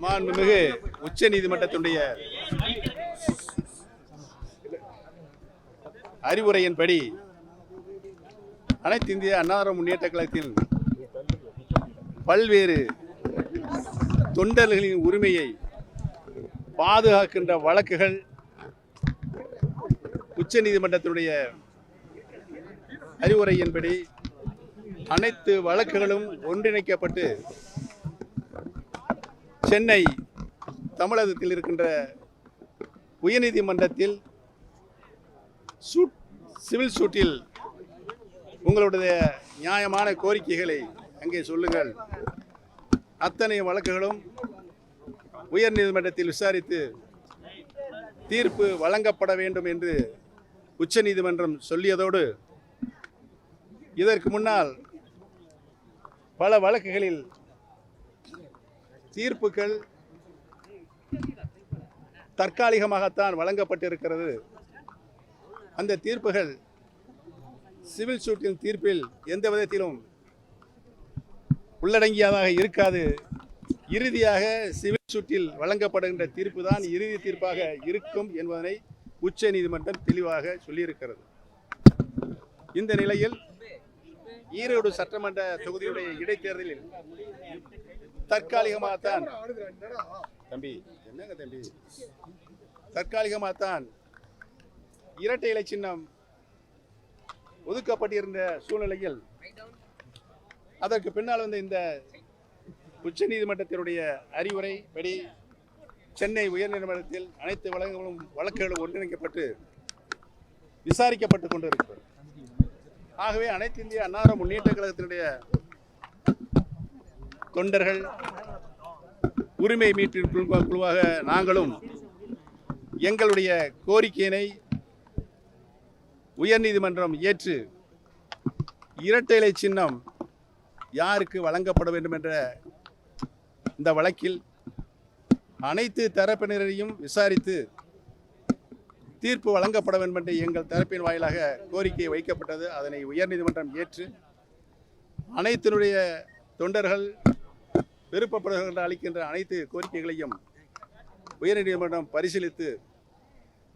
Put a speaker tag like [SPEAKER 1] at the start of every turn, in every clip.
[SPEAKER 1] மாண்புமிகு உச்ச நீதிமன்றத்தினுடைய அறிவுரையின்படி அனைத்து இந்திய அன்னார முன்னேற்ற கழகத்தின் பல்வேறு தொண்டர்களின் உரிமையை பாதுகாக்கின்ற வழக்குகள் உச்ச நீதிமன்றத்தினுடைய அறிவுரையின்படி அனைத்து வழக்குகளும் ஒன்றிணைக்கப்பட்டு சென்னை தமிழகத்தில் இருக்கின்ற உயர்நீதிமன்றத்தில் சூட் சிவில் சூட்டில் உங்களுடைய நியாயமான கோரிக்கைகளை அங்கே சொல்லுங்கள். அத்தனை வழக்குகளும் உயர்நீதிமன்றத்தில் விசாரித்து தீர்ப்பு வழங்கப்பட வேண்டும் என்று உச்சநீதிமன்றம் சொல்லியதோடு இதற்கு முன்னால் பல வழக்குகளில் தீர்ப்புகள் தற்காலிகமாகத்தான் வழங்கப்பட்டிருக்கிறது. அந்த தீர்ப்புகள் சிவில் சூட்டின் தீர்ப்பில் எந்த விதத்திலும் உள்ளடங்கியதாக இருக்காது. இறுதியாக சிவில் சூட்டில் வழங்கப்படுகின்ற தீர்ப்பு தான் இறுதி தீர்ப்பாக இருக்கும் என்பதனை உச்ச நீதிமன்றம் தெளிவாக சொல்லியிருக்கிறது. இந்த நிலையில் ஈரோடு சட்டமன்ற தொகுதியுடைய இடைத்தேர்தலில் தற்காலிகமாகத்தான் தம்பி என்னங்க தம்பி? தற்காலிகமாகத்தான் இரட்டை இலை சின்னம் ஒதுக்கப்பட்டிருந்த சூழ்நிலையில் அதற்கு பின்னால் வந்த இந்த உச்ச நீதிமன்றத்தினுடைய அறிவுரை படி சென்னை உயர்நீதிமன்றத்தில் அனைத்து வழக்குகளும் வழக்குகளும் ஒன்றிணைக்கப்பட்டு விசாரிக்கப்பட்டு கொண்டிருக்கிறது. ஆகவே அனைத்து இந்திய அன்னார முன்னேற்ற கழகத்தினுடைய தொண்டர்கள் உரிமை மீட்பின் குழு- குழுவாக நாங்களும் எங்களுடைய கோரிக்கையினை உயர்நீதிமன்றம் ஏற்று இரட்டை இலை சின்னம் யாருக்கு வழங்கப்பட வேண்டும் என்ற இந்த வழக்கில் அனைத்து தரப்பினரையும் விசாரித்து தீர்ப்பு வழங்கப்பட வேண்டும் என்று எங்கள் தரப்பின் வாயிலாக கோரிக்கை வைக்கப்பட்டது. அதனை உயர்நீதிமன்றம் ஏற்று அனைத்தினுடைய தொண்டர்கள் விருப்பப்படுகின்ற அளிக்கின்ற அனைத்து கோரிக்கைகளையும் உயர்நீதிமன்றம் பரிசீலித்து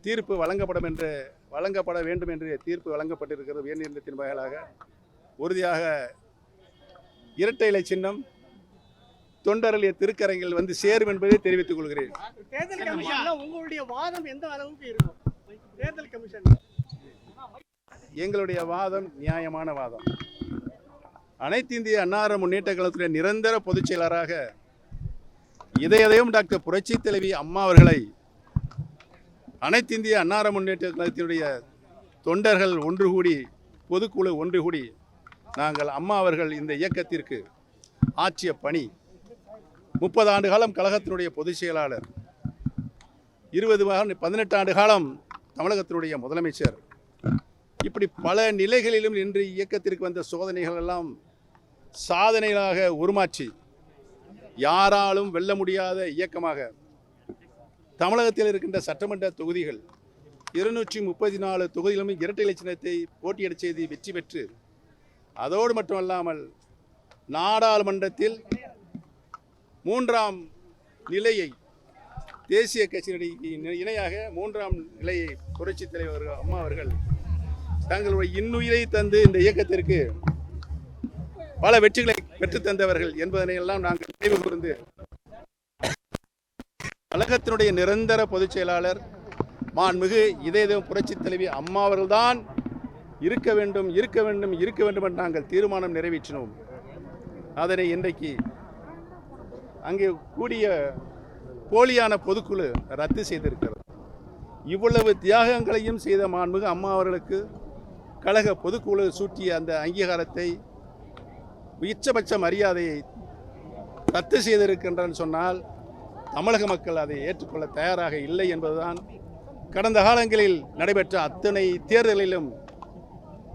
[SPEAKER 1] தீர்ப்பு வழங்கப்படும் என்று வழங்கப்பட வேண்டும் என்று தீர்ப்பு வழங்கப்பட்டிருக்கிறது உயர்நீதிமன்றத்தின் வாயிலாக. உறுதியாக இரட்டை இலை சின்னம் தொண்டர்கள் திருக்கரங்கில் வந்து சேரும் என்பதை தெரிவித்துக் கொள்கிறேன்.
[SPEAKER 2] தேர்தல் உங்களுடைய வாதம் எந்த அளவுக்கு இருக்கும்? தேர்தல் கமிஷன்
[SPEAKER 1] எங்களுடைய வாதம் நியாயமான வாதம். அனைத்து இந்திய அன்னார முன்னேற்ற கழகத்துடைய நிரந்தர பொதுச் செயலராக இதயதையும் டாக்டர் புரட்சி தலைவி அம்மா அவர்களை அனைத்து இந்திய அன்னார முன்னேற்ற கழகத்தினுடைய தொண்டர்கள் ஒன்று கூடி பொதுக்குழு ஒன்று கூடி நாங்கள் அம்மா அவர்கள் இந்த இயக்கத்திற்கு ஆற்றிய பணி. முப்பது ஆண்டு காலம் கழகத்தினுடைய பொதுச் செயலாளர். இருபது பதினெட்டு ஆண்டு காலம் தமிழகத்தினுடைய முதலமைச்சர். இப்படி பல நிலைகளிலும் இன்று இயக்கத்திற்கு வந்த சோதனைகள் எல்லாம் சாதனைகளாக உருமாற்றி யாராலும் வெல்ல முடியாத இயக்கமாக தமிழகத்தில் இருக்கின்ற சட்டமன்ற தொகுதிகள் இருநூற்றி முப்பத்தி நாலு தொகுதியிலும் இரட்டை இலச்சினத்தை போட்டியிடச் செய்து வெற்றி பெற்று அதோடு மட்டுமல்லாமல் நாடாளுமன்றத்தில் மூன்றாம் நிலையை தேசிய கட்சியினுடைய இணையாக மூன்றாம் நிலையை புரட்சித் தலைவர் அம்மா அவர்கள் தங்களுடைய இன்னுயிரை தந்து இந்த இயக்கத்திற்கு பல வெற்றிகளை பெற்று தந்தவர்கள் என்பதனை எல்லாம் நாங்கள் நினைவு கூர்ந்து கழகத்தினுடைய நிரந்தர பொதுச் செயலாளர் மாண்புமிகு இதயதேவ புரட்சி தலைவி அம்மா அவர்கள்தான் இருக்க வேண்டும் இருக்க வேண்டும் இருக்க வேண்டும் என்று நாங்கள் தீர்மானம் நிறைவேற்றினோம். அதனை இன்றைக்கு அங்கே கூடிய போலியான பொதுக்குழு ரத்து செய்திருக்கிறது. இவ்வளவு தியாகங்களையும் செய்த மாண்புமிகு அம்மா அவர்களுக்கு கழக பொதுக்குழு சூட்டிய அந்த அங்கீகாரத்தை உச்சபட்ச மரியாதையை ரத்து செய்திருக்கின்றன்னு சொன்னால் தமிழக மக்கள் அதை ஏற்றுக்கொள்ள தயாராக இல்லை என்பதுதான் கடந்த காலங்களில் நடைபெற்ற அத்தனை தேர்தலிலும்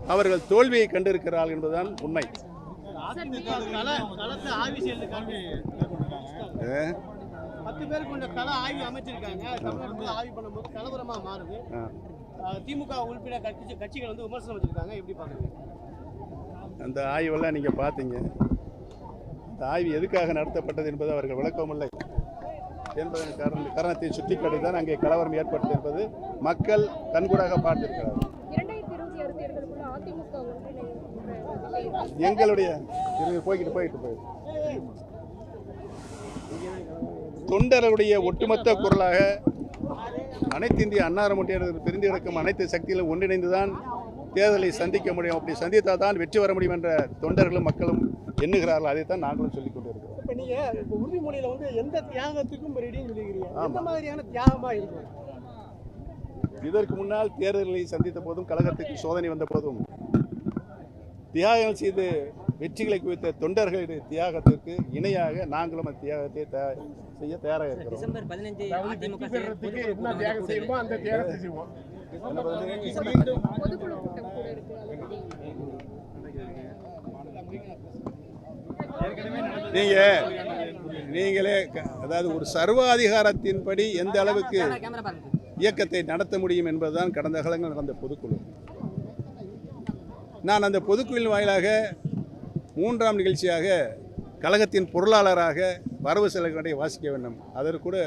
[SPEAKER 1] அவர்கள் தோல்வியை கண்டிருக்கிறார்கள் என்பதுதான் உண்மை.
[SPEAKER 2] திமுக உறுப்பினர் கட்சி கட்சிகள் வந்து விமர்சனம் வச்சிருக்காங்க. எப்படி பாக்குறீங்க
[SPEAKER 1] அந்த ஆய்வெல்லாம் நீங்கள் பார்த்தீங்க. அந்த ஆய்வு எதுக்காக நடத்தப்பட்டது என்பது அவர்கள் விளக்கமில்லை என்பதன் காரண காரணத்தை சுட்டிக்காட்டி தான் அங்கே கலவரம் ஏற்பட்டது என்பது மக்கள் கண்கூடாக பார்த்திருக்கிறார்கள். எங்களுடைய இருங்க, போய்கிட்டு போயிட்டு தொண்டர்களுடைய ஒட்டுமொத்த குரலாக அனைத்து இந்திய அன்னார முட்டியினர் பிரிந்து கிடக்கும் அனைத்து சக்திகளும் ஒன்றிணைந்துதான் தேர்தலை சந்திக்க முடியும். அப்படி சந்தித்தால் தான் வெற்றி வர முடியும் என்ற தொண்டர்களும் மக்களும் எண்ணுகிறார்கள். அதைத்தான் நாங்களும் சொல்லிக் கொண்டிருக்கிறோம்.
[SPEAKER 2] இப்ப நீங்க இப்ப உறுதிமொழியில வந்து எந்த தியாகத்துக்கும் ரெடின்னு சொல்லிக்கிறீங்க. எந்த மாதிரியான தியாகமா இருக்கும்
[SPEAKER 1] இதற்கு முன்னால் தேர்தல்களை சந்தித்த போதும் கழகத்துக்கு சோதனை வந்த போதும் தியாகம் செய்து வெற்றிகளை குவித்த தொண்டர்களுடைய தியாகத்திற்கு இணையாக நாங்களும் அந்த தியாகத்தை தயா- செய்ய தயாராக இருக்கிறோம்.
[SPEAKER 3] பொதுக்குழு கூட்டம் கூட இருக்கு
[SPEAKER 1] நீங்க நீங்களே க- அதாவது ஒரு சர்வாதிகாரத்தின்படி எந்த அளவுக்கு இயக்கத்தை நடத்த முடியும் என்பதுதான் கடந்த காலங்கள் நடந்த பொதுக்குழு. நான் அந்த பொதுக்குழுவின் வாயிலாக மூன்றாம் நிகழ்ச்சியாக கழகத்தின் பொருளாளராக வரவு செலவுகளை வாசிக்க வேண்டும். அதற்கு கூட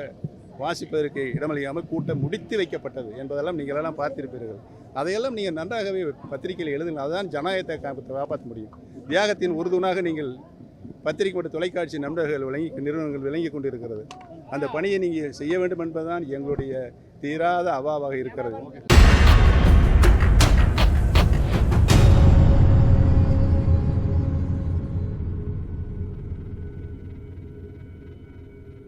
[SPEAKER 1] வாசிப்பதற்கு இடமளியாமல் கூட்டம் முடித்து வைக்கப்பட்டது என்பதெல்லாம் நீங்கள் எல்லாம் பார்த்திருப்பீர்கள். அதையெல்லாம் நீங்கள் நன்றாகவே பத்திரிகையில் எழுதுங்கள். அதுதான் ஜனநாயகத்தை காப்பாற்ற முடியும். தியாகத்தின் உறுதுணாக நீங்கள் பத்திரிகை மற்றும் தொலைக்காட்சி நண்பர்கள் விளங்கி நிறுவனங்கள் விளங்கி கொண்டிருக்கிறது. அந்த பணியை நீங்கள் செய்ய வேண்டும் என்பதுதான் எங்களுடைய தீராத அவாவாக இருக்கிறது.